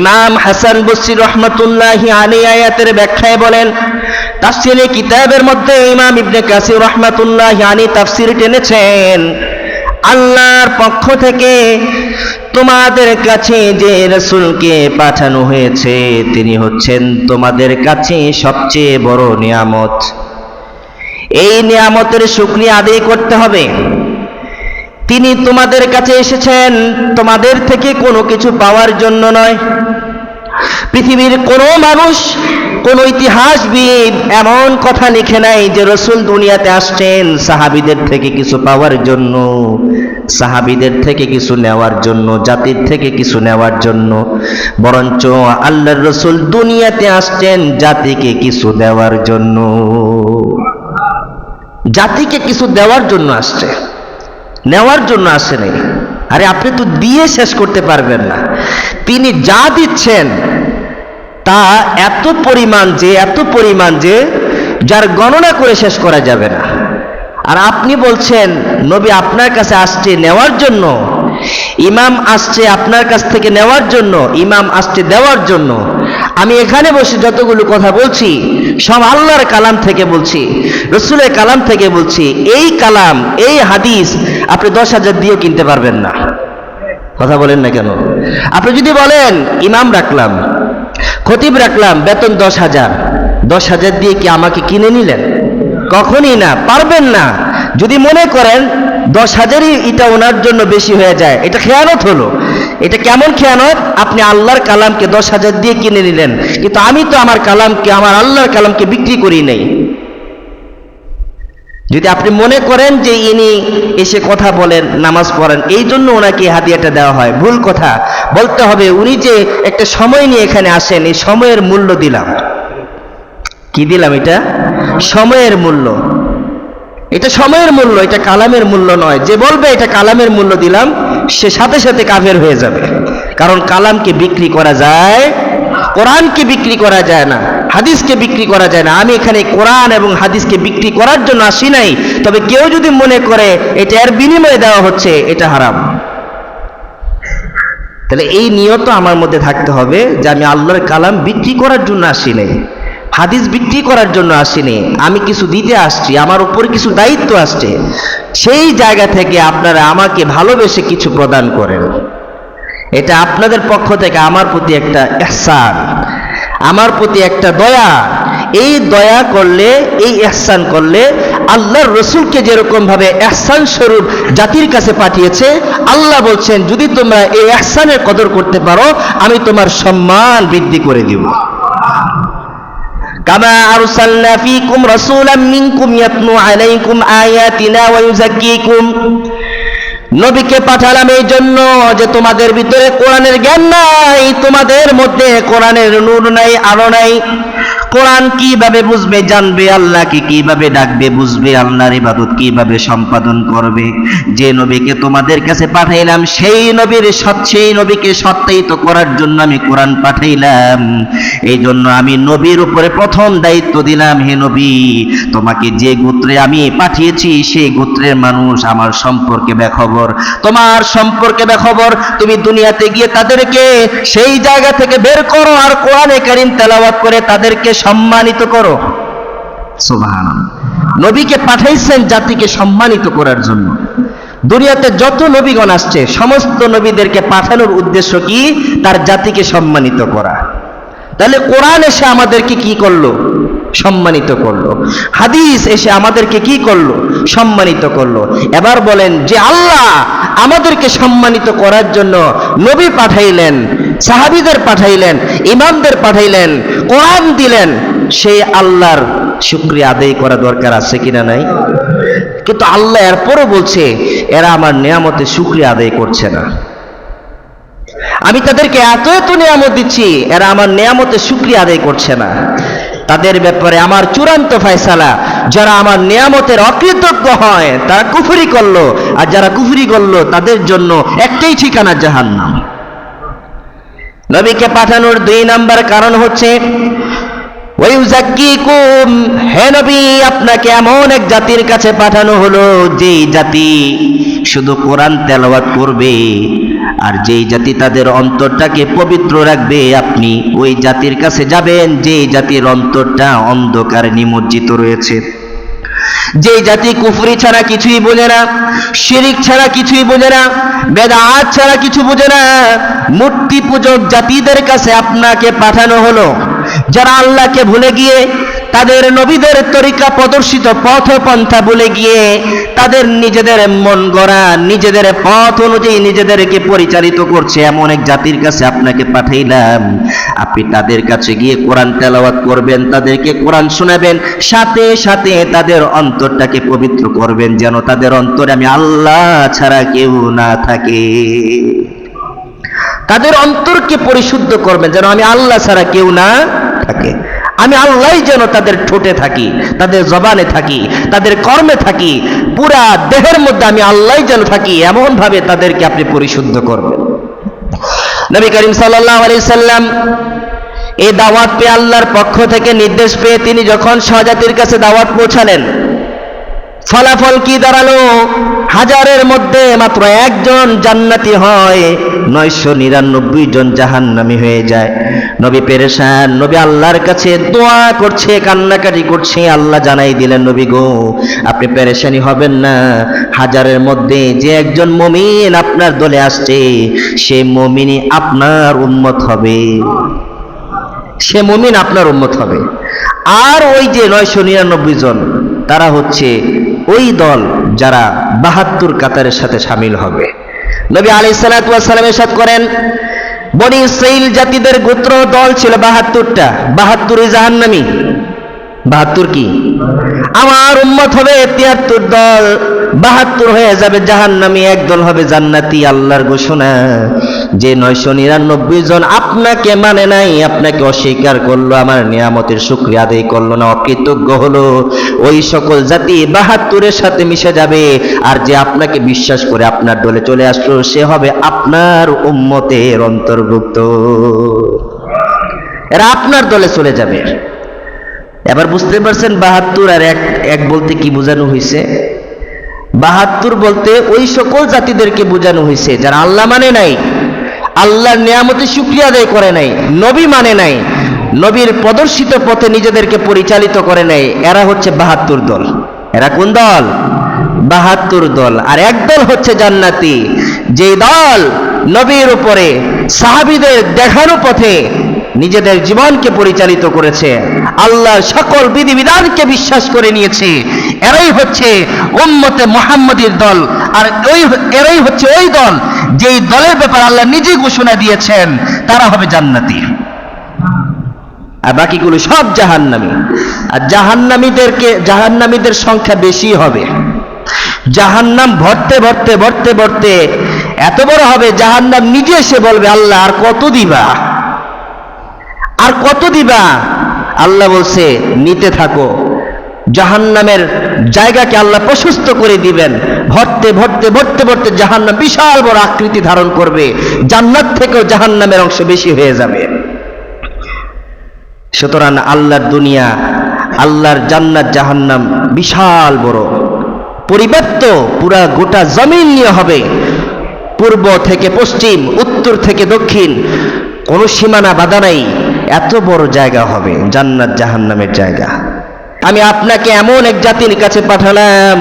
ইমাম হাসান বসরি রহমতুল্লাহ আলী আয়াতের ব্যাখ্যায় বলেন, তাফসিরে কিতাবের মধ্যে ইমাম ইবনে কাসির রহমতুল্লাহ আলী তাফসির টেনেছেন, আল্লাহর পক্ষ থেকে তোমাদের কাছে যে রসুলকে পাঠানো হয়েছে, তিনি হচ্ছেন তোমাদের কাছে সবচেয়ে বড় নিয়ামত। এই নিয়ামতের শুক্রিয়া আদায় করতে হবে। তিনি তোমাদের কাছে এসেছেন। তোমাদের থেকে কোনো কিছু পাওয়ার জন্য নয়। পৃথিবীর কোনো মানুষ, কোন ইতিহাসবিদ এমন কথা লিখে নাই যে রসুল দুনিয়াতে আসছেন সাহাবিদের থেকে কিছু পাওয়ার জন্য, সাহাবিদের থেকে কিছু নেওয়ার জন্য, জাতির থেকে কিছু নেওয়ার জন্য। বরঞ্চ আল্লাহর রসুল দুনিয়াতে আসছেন জাতিকে কিছু দেওয়ার জন্য। জাতিকে কিছু দেওয়ার জন্য আসছে। নেওয়ার জন্য আসেনি আরে আপনি তো দিয়ে শেষ করতে পারবেন না। তিনি যা দিচ্ছেন, তা এত পরিমাণ যে, এত পরিমাণ যে, যার গণনা করে শেষ করা যাবে না। আর আপনি বলছেন, নবী আপনার কাছে আসছে নেওয়ার জন্য। ইমাম আসছে আপনার কাছ থেকে নেওয়ার জন্য, ইমাম আসছে দেওয়ার জন্য। আমি এখানে বসে যতগুলো কথা বলছি, সব আল্লাহর কালাম থেকে বলছি, রসুলের কালাম থেকে বলছি। এই কালাম, এই হাদিস আপনি দশ হাজার দিয়েও কিনতে পারবেন না। কথা বলেন না কেন? আপনি যদি বলেন, ইমাম রাখলাম, খতিব রাখলাম, বেতন দশ হাজার। দশ হাজার দিয়ে কি আমাকে কিনে নিলেন? কখনই না, পারবেন না। যদি মনে করেন দশ হাজারই এটা ওনার জন্য বেশি হয়ে যায়। এটা খেয়ানত হলো। এটা কেমন খেয়ানত? আপনি আল্লাহর কালামকে দশ হাজার দিয়ে কিনে নিলেন। কিন্তু আমি তো আমার কালামকে, আমার আল্লাহর কালামকে বিক্রি করি নাই। যদি আপনি মনে করেন যে ইনি এসে কথা বলেন, নামাজ পড়েন, এই জন্য ওনাকে হাদিয়াটা দেওয়া হয়। ভুল কথা। বলতে হবে, উনি যে একটা সময় নিয়ে এখানে আসেন, এই সময়ের মূল্য দিলাম। কি দিলাম এটা? সময়ের মূল্য। এটা সময়ের মূল্য, এটা কালামের মূল্য নয়। যে বলবে, এটা কালামের মূল্য দিলাম, সে সাথে সাথে কাফের হয়ে যাবে। কারণ কালামকে বিক্রি করা যায়, কোরআনকে বিক্রি করা যায় না, হাদিসকে বিক্রি করা যায় না। আমি এখানে কোরআন এবং হাদিসকে বিক্রি করার জন্য আসি নাই, তবে কেউ যদি মনে করে এটা এর বিনিময়ে দেওয়া হচ্ছে, এটা হারাম। তাহলে এই নিয়ত আমার মধ্যে থাকতে হবে যে আমি আল্লাহর কালাম বিক্রি করার জন্য আসি নাই। হাদিস বিক্রি করার জন্য আসিনি। আমি কিছু দিতে আসছি, আমার উপর কিছু দায়িত্ব আসছে। সেই জায়গা থেকে আপনারা আমাকে ভালোবেসে কিছু প্রদান করেন। এটা আপনাদের পক্ষ থেকে আমার প্রতি একটা এহসান আমার প্রতি একটা দয়া। এই দয়া করলে, এই এহসান করলে আল্লাহর রসুলকে যেরকম ভাবে এহসান স্বরূপ জাতির কাছে পাঠিয়েছে, আল্লাহ বলছেন, যদি তোমরা এই এহসানের কদর করতে পারো, আমি তোমার সম্মান বৃদ্ধি করে দিব। كما أرسلنا فيكم رسولا منكم يتلو عليكم آياتنا ويزكيكم নবীকে পাঠালাম এই জন্য যে তোমাদের ভিতরে কোরআনের জ্ঞান নাই তোমাদের মধ্যে কোরআনের নূর নাই আলো নাই কোরআন কীভাবে বুঝবে, জানবে, আল্লাহকে কীভাবে ডাকবে, বুঝবে, আল্লাহর ইবাদত কীভাবে সম্পাদন করবে। যে নবীকে তোমাদের কাছে পাঠাইলাম, সেই নবীর সেই নবীকে সত্যায়িত করার জন্য আমি কোরআন পাঠাইলাম। এই জন্য আমি নবীর উপরে প্রথম দায়িত্ব দিলাম, হে নবী, তোমাকে যে গোত্রে আমি পাঠিয়েছি, সেই গোত্রের মানুষ আমার সম্পর্কে বেখবর। তোমার সম্পর্কে বেখবর, তুমি দুনিয়াতে গিয়ে তাদেরকে সেই জায়গা থেকে বের করো আর কোরআনে কারিম তেলাওয়াত করে তাদেরকে সম্মানিত করো। নবীকে পাঠাইছেন জাতিকে সম্মানিত করার জন্য। দুনিয়াতে যত নবীগণ আসছে সমস্ত নবীদেরকে পাঠানোর উদ্দেশ্য কি? তার জাতিকে সম্মানিত করা। তাহলে কোরআন এসে আমাদেরকে কি করল? সম্মানিত করল। হাদিস এসে আমাদেরকে কি করল? সম্মানিত করল। এবার বলেন যে আল্লাহ আমাদেরকে সম্মানিত করার জন্য নবী পাঠাইলেন সাহাবিদের পাঠাইলেন, ইমামদের পাঠাইলেন, কোরআন দিলেন, সেই আল্লাহর শুক্রিয়া আদায় করা দরকার আছে কিনা নাই? কিন্তু আল্লাহ এরপরও বলছে, এরা আমার নিয়ামতে শুক্রিয়া আদায় করছে না। আমি তাদেরকে এত এত নিয়ামত দিচ্ছি, এরা আমার নিয়ামতে শুক্রিয়া আদায় করছে না। তাদের ব্যাপারে আমার চূড়ান্ত ফয়সালা, যারা আমার নিয়ামতের অকৃতজ্ঞ হয়, তারা কুফরি করল, আর যারা কুফুরি করল, তাদের জন্য একটাই ঠিকানা জাহান্নাম। নবীকে পাঠানোর দুই নাম্বার কারণ হচ্ছে হে নবী, আপনাকে এমন এক জাতির কাছে পাঠানো হলো, যেই জাতি শুধু কোরআন তেলাওয়াত করবে, আর যেই জাতি তাদের অন্তরটাকে পবিত্র রাখবে, আপনি ওই জাতির কাছে যাবেন, যেই জাতির অন্তরটা অন্ধকারে নিমজ্জিত রয়েছে। যে জাতি কুফরি ছাড়া কিছুই বোঝে না, শিরিক ছাড়া কিছুই বোঝে না, বেদাত ছাড়া কিছু বোঝে না, মূর্তি পূজক জাতিদের কাছে আপনাকে পাঠানো হলো। যারা আল্লাহকে ভুলে গিয়ে তাদের নবীদের তরিকা প্রদর্শিত পথ পন্থা ভুলে গিয়ে তাদের নিজেদের মন গড়া, নিজেদের পথ অনুযায়ী নিজেদেরকে পরিচালিত করছে। এমন এক জাতির কাছে আপনাকে পাঠাইলাম। আপনি তাদের কাছে গিয়ে কোরআন তেলাওয়াত করবেন, তাদেরকে কোরআন শোনাবেন, সাথে সাথে তাদের অন্তরটাকে পবিত্র করবেন, যেন তাদের অন্তরে আমি আল্লাহ ছাড়া কেউ না থাকে। তাদের অন্তরকে পরিশুদ্ধ করবেন, যেন আমি আল্লাহ ছাড়া কেউ না থাকে। আমি আল্লাহ যেন তাদের ঠোঁটে থাকি, তাদের জবানে থাকি, তাদের কর্মে থাকি, পুরা দেহের মধ্যে আমি আল্লাহ যেন থাকি এমন ভাবে তাদেরকে আপনি পরিশুদ্ধ করবেন। নবী করিম সাল্লাল্লাহু আলাইহি সাল্লাম এই দাওয়াত পেয়ে আল্লাহর পক্ষ থেকে নির্দেশ পেয়ে তিনি যখন শাহজাতির কাছে দাওয়াত পৌঁছালেন, ফলাফল কি দাঁড়াল? হাজারের মধ্যে মাত্র একজন জান্নাতি হয়, নয়শো নিরানব্বই জন জাহান্নামি হয়ে যায়। নবী পেরেশান, নবী আল্লাহর কাছে দোয়া করছে, কান্নাকাটি করছে, আল্লাহ জানাই দিলেন, নবী গো, আপনি পেরেশানি হবেন না। হাজারের মধ্যে যে একজন মমিন আপনার দলে আসছে, সে মমিনই আপনার উন্মত হবে। সে মমিন আপনার উন্মত হবে। আর ওই যে নয়শো নিরানব্বই জন, তারা হচ্ছে ওই দল যারা বাহাত্তর কাতারের সাথে সামিল হবে। নবী আলি এসাদ করেন বনি ইসরাইল জাতিদের গোত্র দল ছিল বাহাত্তরটা। বাহাত্তরই জাহান্নামি। বাহাত্তর কি? আমার উম্মত হবে তিয়াত্তর দল। বাহাত্তর হয়ে যাবে জাহান্নামি এক দল হবে জান্নাতি, আল্লাহর ঘোষণা। যে নয়শো নিরানব্বই জন আপনাকে মানে নাই, আপনাকে অস্বীকার করল, আমার নিয়ামতের শুক্রিয়া আদায় করল না, অকৃতজ্ঞ হলো। ওই সকল জাতি বাহাত্তরের সাথে মিশে যাবে, আর যে আপনাকে বিশ্বাস করে আপনার দলে চলে আসলো, সে হবে আপনার উম্মতের অন্তর্ভুক্ত। এরা আপনার দলে চলে যাবে। এবার বুঝতে পারছেন বাহাত্তর আর এক এক বলতে কি বোঝানো হয়েছে বাহাত্তর বলতে ওই সকল জাতিদেরকে বোঝানো হয়েছে যারা আল্লাহ মানে নাই। আল্লাহর নিয়ামতে শুক্রিয়া আদায় করে নাই, নবী মানে নাই, নবীর প্রদর্শিত পথে নিজেদেরকে পরিচালিত করে নাই, এরা হচ্ছে বাহাত্তর দল। এরা কোন দল? বাহাত্তর দল। আর এক দল হচ্ছে জান্নাতি যে দল নবীর উপরে সাহাবিদের দেখানো পথে নিজেদের জীবনকে পরিচালিত করেছে, আল্লাহর সকল বিধিবিধানকে বিশ্বাস করে নিয়েছে এরাই হচ্ছে উম্মতে মোহাম্মদীর দল। আর ওই এরাই হচ্ছে ওই দল যেই দলের ব্যাপার আল্লাহ নিজে ঘোষণা দিয়েছেন, তারা হবে জান্নাতি। আর বাকিগুলো সব জাহান্নামী। আর জাহান্নামীদেরকে জাহান্নামীদের সংখ্যা বেশি হবে। জাহান্নাম ভরতে ভরতে ভরতে ভরতে এত বড় হবে, জাহান্নাম নিজে এসে বলবে, আল্লাহ, আর কত দিবা? আর কত দিবা? আল্লাহ বলছে, নিতে থাকো। জাহান্নামের জায়গাকে আল্লাহ প্রশস্ত করে দিবেন। ভরতে ভরতে ভরতে ভরতে জাহান্নাম বিশাল বড় আকৃতি ধারণ করবে। জান্নাত থেকেও জাহান্নামের অংশ বেশি হয়ে যাবে। সুতরাং আল্লাহর দুনিয়া, আল্লাহর জান্নাত, জাহান্নাম বিশাল বড়। পরিব্যাপ্ত পুরা গোটা জমিন নিয়ে হবে। পূর্ব থেকে পশ্চিম, উত্তর থেকে দক্ষিণ, কোনো সীমানা বাধা নাই। এত বড় জায়গা হবে, জান্নাত জাহান্নামের জায়গা। আমি আপনাকে এমন এক জাতির কাছে পাঠালাম